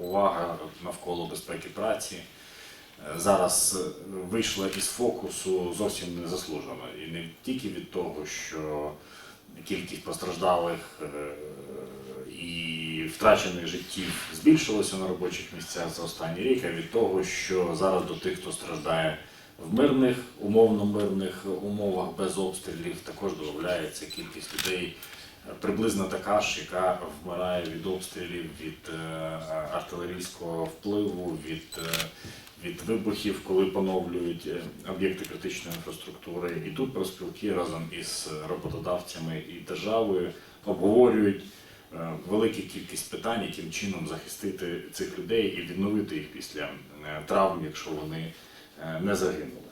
Увага навколо безпеки праці е, зараз е, вийшла із фокусу зовсім незаслужено. І не тільки від того, що кількість постраждалих е, і втрачених життів збільшилося на робочих місцях за останній рік, а від того, що зараз до тих, хто страждає в мирних, умовно мирних умовах без обстрілів, також додається кількість людей приблизно така ж, яка вмирає від обстрілів, від е, артилерійського впливу, від, е, від вибухів, коли поновлюють е, об'єкти критичної інфраструктури. І тут профспілки разом із роботодавцями і державою обговорюють е, велику кількість питань, яким чином захистити цих людей і відновити їх після е, травм, якщо вони е, не загинули.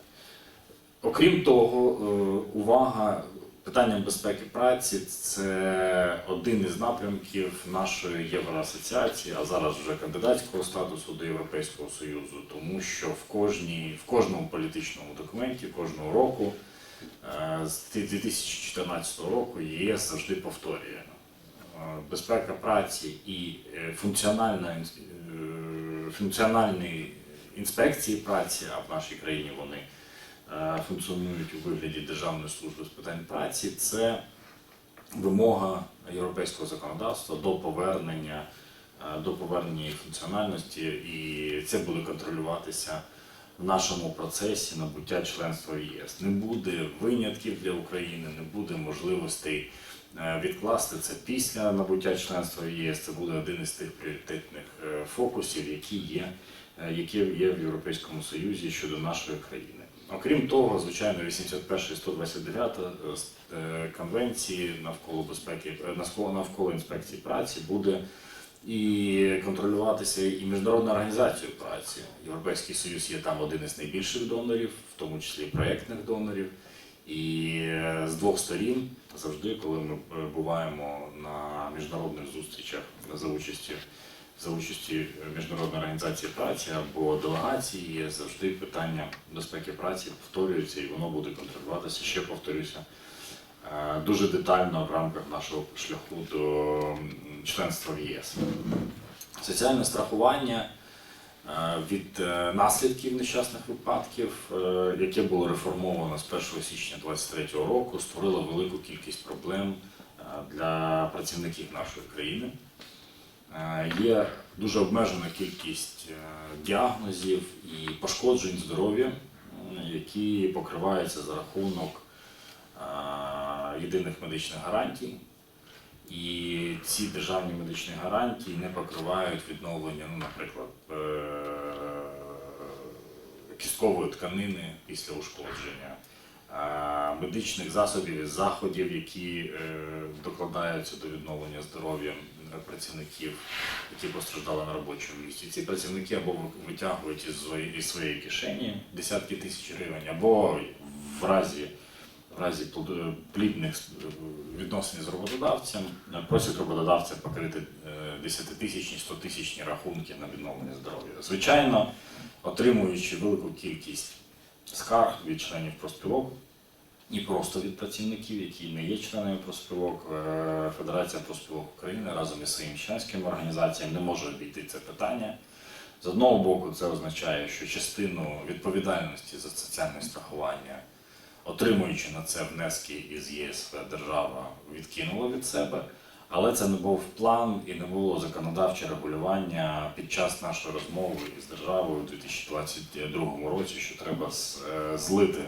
Окрім того, е, увага питанням безпеки праці це один із напрямків нашої Євроасоціації, а зараз вже кандидатського статусу до Європейського Союзу, тому що в кожній, в кожному політичному документі кожного року е, з 2014 року ЄС завжди повторює. Е, безпека праці і е, функціональна функціональні інспекції праці, а в нашій країні вони функціонують у вигляді Державної служби з питань праці, це вимога європейського законодавства до повернення, е, до повернення її функціональності, і це буде контролюватися в нашому процесі набуття членства в ЄС. Не буде винятків для України, не буде можливостей е, відкласти це після набуття членства в єс. Це буде один із тих пріоритетних е, фокусів, які є, е, які є в Європейському Союзі щодо нашої країни. Окрім того, звичайно, 81 і 129 е, е, конвенції навколо безпеки е, навколо інспекції праці буде і контролюватися і міжнародною організацією праці. Європейський Союз є там один із найбільших донорів, в тому числі проєктних донорів. І з двох сторін завжди, коли ми буваємо на міжнародних зустрічах за участі за участі міжнародної організації праці або делегації, завжди питання безпеки праці повторюється і воно буде контролюватися. Ще повторюся е, дуже детально в рамках нашого шляху до членства в ЄС. Соціальне страхування е, від е, наслідків нещасних випадків, яке було реформовано з 1 січня 2023 року, створило велику кількість проблем для працівників нашої країни. Е, Є дуже обмежена кількість е, діагнозів і пошкоджень здоров'я, які покриваються за рахунок е, єдиних медичних гарантій. І ці державні медичні гарантії не покривають відновлення, ну, наприклад, е, кісткової тканини після ушкодження, е, медичних засобів і заходів, які е, докладаються до відновлення здоров'я е, працівників, які постраждали на робочому місці. Ці працівники або витягують із своєї, кишені десятки тисяч гривень, або в разі в разі плідних е, відносин з роботодавцем е, просять роботодавця покрити 10-тисячні, 100-тисячні рахунки на відновлення здоров'я. Звичайно, отримуючи велику кількість скарг від членів профспілок і просто від працівників, які не є членами профспілок, е, Федерація профспілок України разом із своїм членським організаціями не може обійти це питання. З одного боку, це означає, що частину відповідальності за соціальне страхування отримуючи на це внески із ЄС, держава відкинула від себе. Але це не був план і не було законодавче регулювання під час нашої розмови із державою у 2022 році, що треба е, злити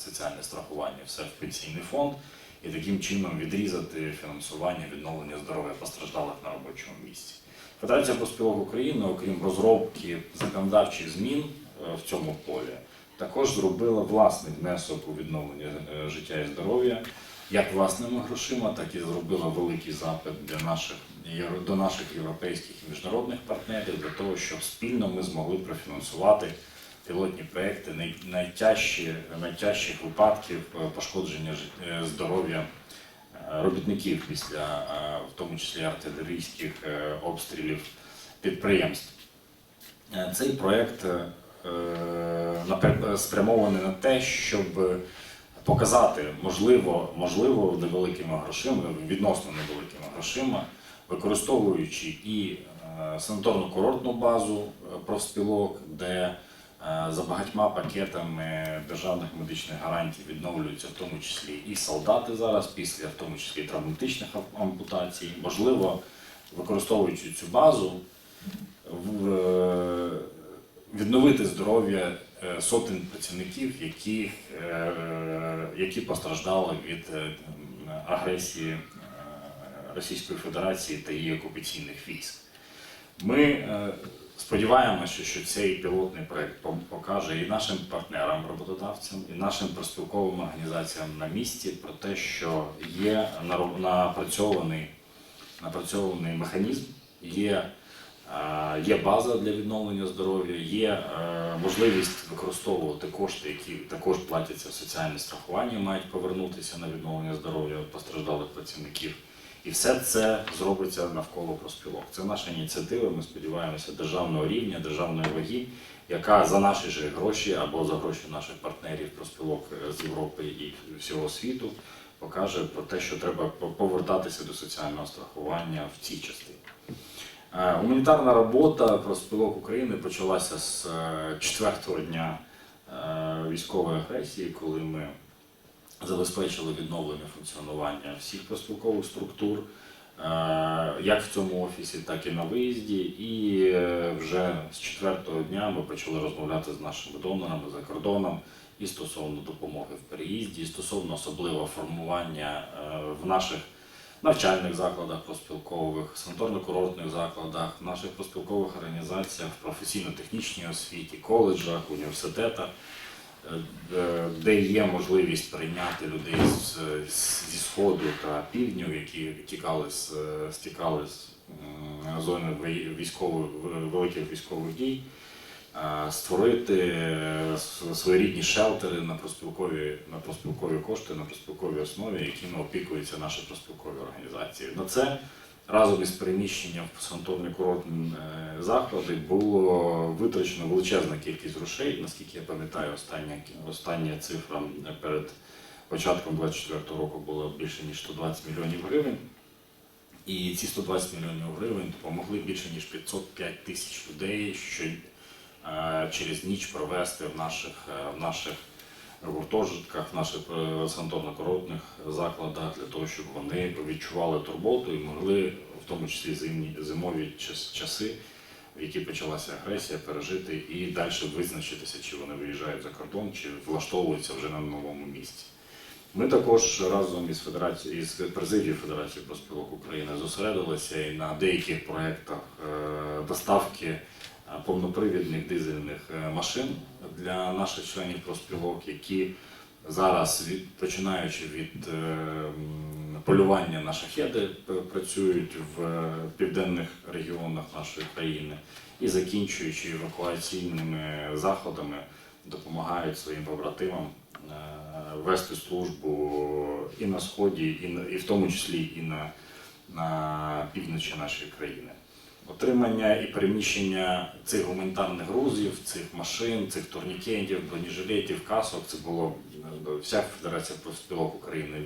соціальне страхування все в пенсійний фонд і таким чином відрізати фінансування відновлення здоров'я постраждалих на робочому місці. Федерація профспілок України, окрім розробки законодавчих змін е, в цьому полі, також зробила власний внесок у відновлення е, життя і здоров'я, як власними грошима, так і зробила великий запит для наших до наших європейських і міжнародних партнерів для того, щоб спільно ми змогли профінансувати пілотні проекти найтяжчі, найтяжчих випадків пошкодження е, здоров'я е, робітників після, е, в тому числі артилерійських обстрілів підприємств. Цей проєкт спрямований на те, щоб показати, можливо, можливо, невеликими грошима, відносно невеликими грошима, використовуючи і санаторно-курортну базу профспілок, де за багатьма пакетами державних медичних гарантій відновлюються в тому числі і солдати зараз, після в тому числі травматичних ампутацій. Можливо, використовуючи цю базу, е, відновити здоров'я е, сотень працівників, які, е, які постраждали від е, агресії е, Російської Федерації та її окупаційних військ. Ми е, сподіваємося, що цей пілотний проект покаже і нашим партнерам, роботодавцям, і нашим проспілковим організаціям на місці про те, що є напрацьований, напрацьований механізм, є, е, є база для відновлення здоров'я, є е, можливість використовувати кошти, які також платяться в соціальне страхування, мають повернутися на відновлення здоров'я постраждалих працівників. І все це зробиться навколо проспілок. Це наша ініціатива. Ми сподіваємося державного рівня, державної ваги, яка за наші ж гроші або за гроші наших партнерів проспілок е, з Європи і всього світу покаже про те, що треба повертатися до соціального страхування в цій частині. Е, Гуманітарна робота проспілок України почалася з е, четвертого дня військової агресії, коли ми забезпечили відновлення функціонування всіх проспілкових структур, е, як в цьому офісі, так і на виїзді. І е, вже з четвертого дня ми почали розмовляти з нашими донорами за кордоном і стосовно допомоги в переїзді, і стосовно особливого формування е, в наших навчальних закладах проспілкових, санаторно-курортних закладах, наших проспілкових організаціях, професійно-технічній освіті, коледжах, університетах, де є можливість прийняти людей з, зі сходу та півдню, які тікали з е, стікали з зони вій- військових великих військових дій. е, Створити е, своєрідні шелтери на проспілкові, на проспілкові кошти, на проспілковій основі, якими опікуються наші проспілкові організації. На це разом із переміщенням в санаторні курортні е, заклади було витрачено величезна кількість грошей. Наскільки я пам'ятаю, остання, остання цифра перед початком 2024 року була більше ніж 120 мільйонів гривень. І ці 120 мільйонів гривень допомогли більше ніж 505 тисяч людей, що е, через ніч провести в наших, е, в наших гуртожитках, в наших е, санаторно-курортних закладах для того, щоб вони відчували турботу і могли, в тому числі зимні, зимові час- часи, в які почалася агресія, пережити і далі визначитися, чи вони виїжджають за кордон, чи влаштовуються вже на новому місці. Ми також разом із Федерацією із президією Федерації проспілок України зосередилися і на деяких проєктах е, доставки повнопривідних дизельних е, машин для наших членів проспілок, які зараз, від, починаючи від е, полювання на шахеди, працюють в е, південних регіонах нашої країни і закінчуючи евакуаційними заходами, допомагають своїм побратимам е, вести службу і на сході, і, на, і в тому числі і на, на півночі нашої країни. Отримання і переміщення цих гуманітарних грузів, цих машин, цих турнікетів, бронежилетів, касок це було вся Федерація профспілок України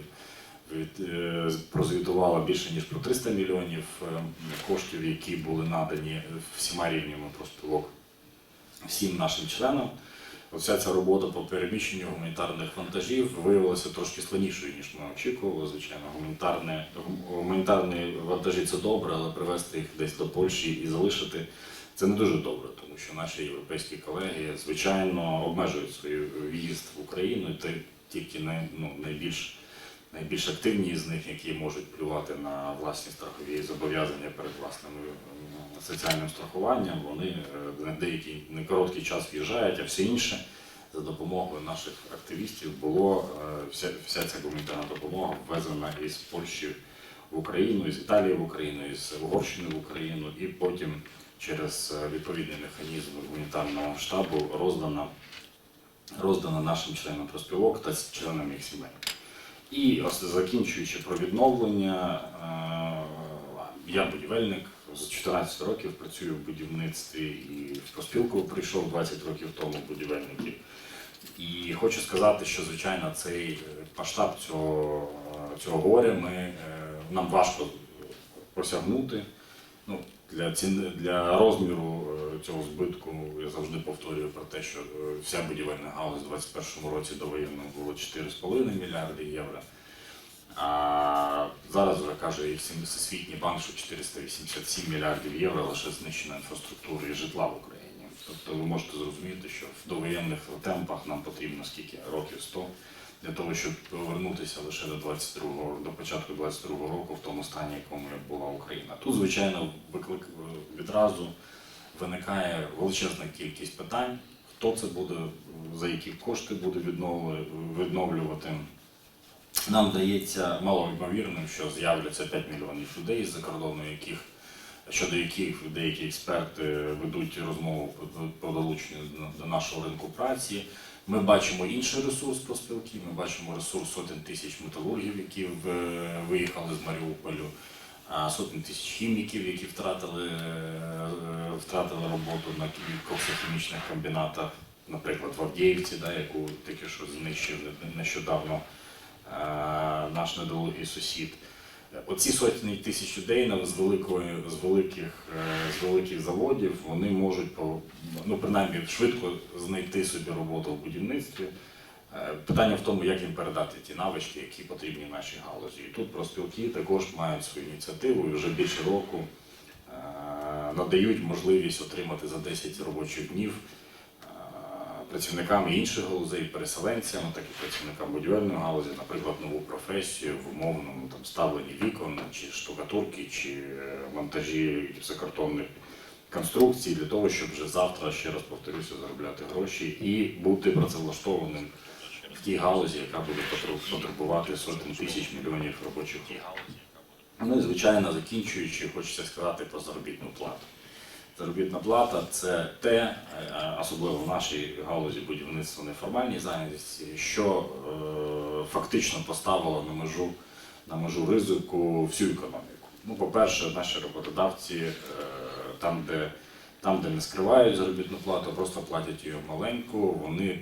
е, прозвітувала більше ніж про 300 мільйонів е, коштів, які були надані всіма рівнями профспілок всім нашим членам. Оця ця робота по переміщенню гуманітарних вантажів виявилася трошки складнішою, ніж ми очікували. Звичайно, гуманітарне, гуманітарні вантажі це добре, але привезти їх десь до Польщі і залишити це не дуже добре, тому що наші європейські колеги, звичайно, обмежують свій в'їзд в Україну, і тільки не ну, найбільш, найбільш активні з них, які можуть плювати на власні страхові зобов'язання перед власним соціальним страхуванням, вони е, на деякий не короткий час в'їжджають, а все інше. За допомогою наших активістів було е, вся, вся ця гуманітарна допомога ввезена із Польщі в Україну, із Італії в Україну, із Угорщини в Україну, і потім через е, відповідний механізм гуманітарного штабу роздана, роздана нашим членам проспілок та членам їх сімей. І ось закінчуючи про відновлення, е, я будівельник з 14 років працюю в будівництві і в проспілку прийшов 20 років тому будівельників. І хочу сказати, що звичайно цей е, масштаб цього, цього горя ми, е, нам важко осягнути. Ну, для, цін, для розміру е, цього збитку я завжди повторюю про те, що е, вся будівельна галузь у 2021 році довоєнно було 4,5 мільярди євро. А зараз вже каже і Всесвітній банк, що 487 мільярдів євро лише знищена інфраструктура і житла в Україні. Тобто ви можете зрозуміти, що в довоєнних темпах нам потрібно скільки років 100 для того, щоб повернутися лише до 22 до початку 22-го року в тому стані, якому була Україна. Тут, звичайно, виклик відразу виникає величезна кількість питань. Хто це буде, за які кошти буде відновлювати. Нам здається малоймовірним, що з'являться 5 мільйонів людей з-за кордону, яких щодо яких деякі експерти ведуть розмову про- долучення до- до нашого ринку праці. Ми бачимо інший ресурс проспілки, ми бачимо ресурс сотень тисяч металургів, які виїхали з Маріуполю, а сотень тисяч хіміків, які втратили, е, втратили роботу на коксохімічних комбінатах, наприклад, в Авдіївці, да, яку тільки що знищив нещодавно е, наш недолугий сусід. Оці сотні тисяч людей на- з великої з великих е, з великих заводів вони можуть ну принаймні швидко знайти собі роботу в будівництві. Е, Питання в тому, як їм передати ті навички, які потрібні нашій галузі. І тут профспілки також мають свою ініціативу і вже більше року е, надають можливість отримати за 10 робочих днів е, працівникам інших галузей, переселенцям, так і працівникам будівельної галузі, наприклад, нову професію в умовному там ставленні вікон, чи штукатурки, чи монтажі гіпсокартонних конструкцій для того, щоб вже завтра, ще раз повторюся, заробляти гроші і бути працевлаштованим в тій галузі, яка буде потреб- потребувати сотень тисяч мільйонів робочих рук. Ну і звичайно, закінчуючи, хочеться сказати про заробітну плату. Заробітна плата це те, е, особливо в нашій галузі будівництва неформальній зайнятості, що е, фактично поставило на межу, на межу ризику всю економіку. Ну, по-перше, наші роботодавці е, там, де там, де не скривають заробітну плату, просто платять її маленьку, вони е,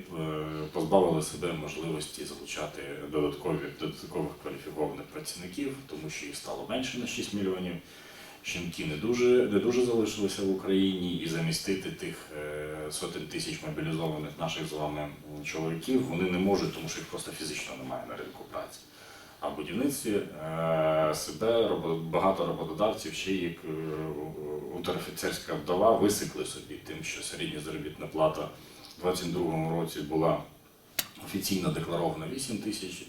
позбавили себе можливості залучати додаткові додаткових кваліфікованих працівників, тому що їх стало менше на 6 мільйонів жінки не дуже, не дуже залишилися в Україні, і замістити тих е, сотень тисяч мобілізованих наших з вами чоловіків вони не можуть, тому що їх просто фізично немає на ринку праці. А в будівництві е, себе багато роботодавців ще як е, унтерофіцерська вдова висикли собі тим, що середня заробітна плата у 2022 році була офіційно декларована 8 тисяч,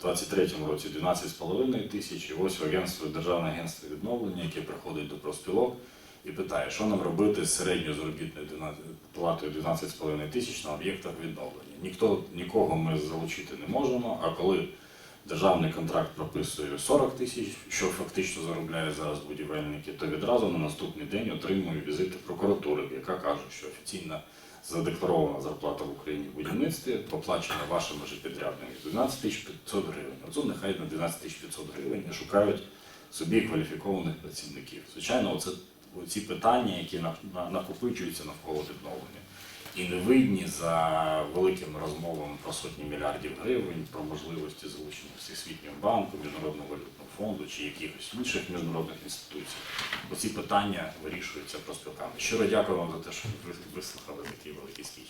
у 2023 році 12,5 тисяч. І ось агентство, Державне агентство відновлення, яке приходить до профспілок і питає, що нам робити з середньою заробітною платою 12,5 тисяч на об'єктах відновлення. Ніхто, нікого ми залучити не можемо, а коли державний контракт прописує 40 тисяч, що фактично заробляє зараз будівельники, то відразу на наступний день отримує візити прокуратури, яка каже, що офіційна задекларована зарплата в Україні в будівництві поплачена вашими же підрядними 12 тисяч 500 гривень. Оцю нехай на 12 тисяч 500 гривень і шукають собі кваліфікованих працівників. Звичайно, оце ці питання, які на- на- накопичуються навколо відновлення. І не видні за великими розмовами про сотні мільярдів гривень, про можливості залучення Всесвітнього банку, Міжнародного валютного фонду чи якихось інших міжнародних інституцій. Оці питання вирішуються про спілками. Щиро дякую вам за те, що ви вислухали такий великий скіч.